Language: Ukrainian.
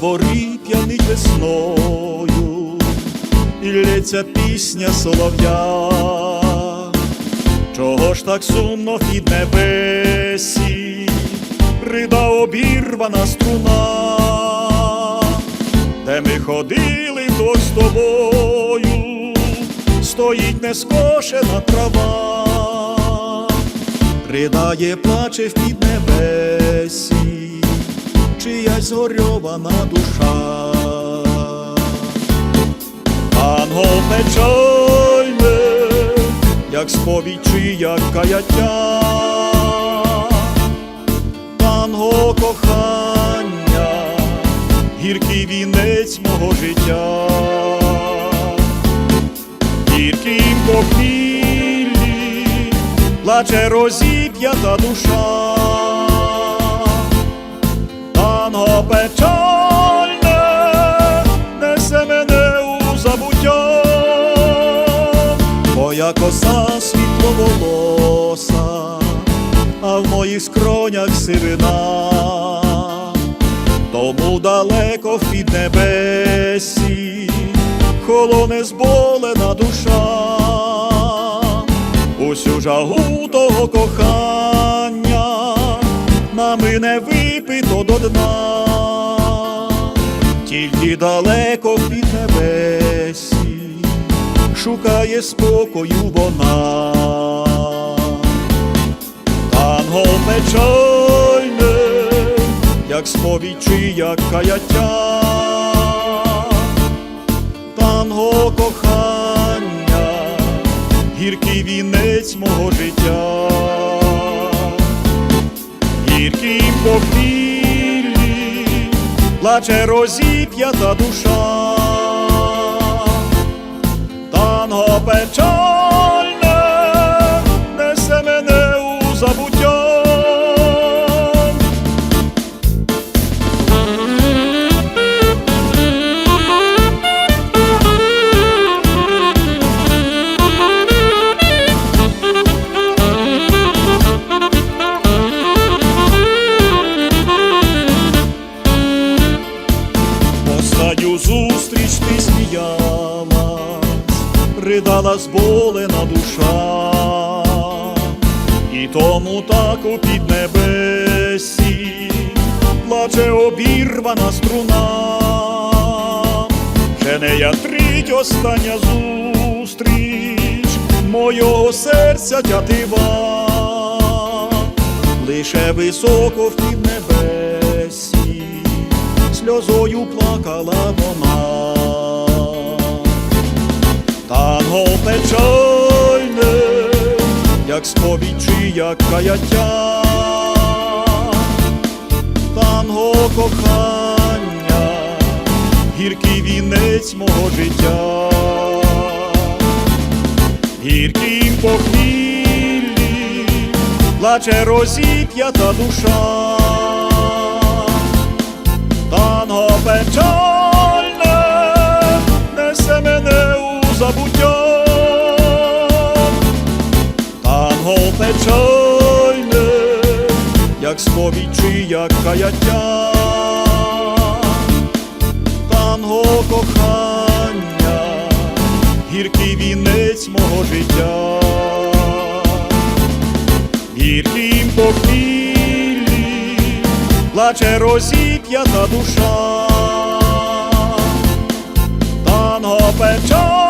дворі п'яний весною, і лється пісня солов'я. Чого ж так сумно від небесі, рида обірвана струна, де ми ходили вдвох з тобою, стоїть нескошена трава, ридає, плаче в піднебесі, чиясь згорьована душа. Ангел печальне, як сповідь чи як каяття, танго кохання, гіркий вінець мого життя, гірким похміллі плаче розіп'ята душа, печальне, несе мене у забуття, Моя коса світловолоса, а в моїх скронях сивина, тому далеко в піднебесі, холоне зболена душа, усю жагу того кохання, нами не випито до дна, тільки далеко в піднебесі шукає спокою вона. Танго печальне, як сповідь чи як каяття, танго кохання, гіркий вінець мого життя, гірким похміллі плаче розіп'ята душа танго печальне, несе мене у забуття. Ридала зболена душа, і тому так у піднебесі плаче обірвана струна, ще не ятрить остання зустріч мого серця тятива, лише високо в піднебесі сльозою плакала вона. Танго печальне, як сповідь чи як каяття, танго кохання, гіркий вінець мого життя, гірким похміллі плаче розіп'ята душа. Танго печальне, як сповідь як каяття, танго кохання, гіркий вінець мого життя, гірким похміллі плаче розіп'ята душа, танго печальне,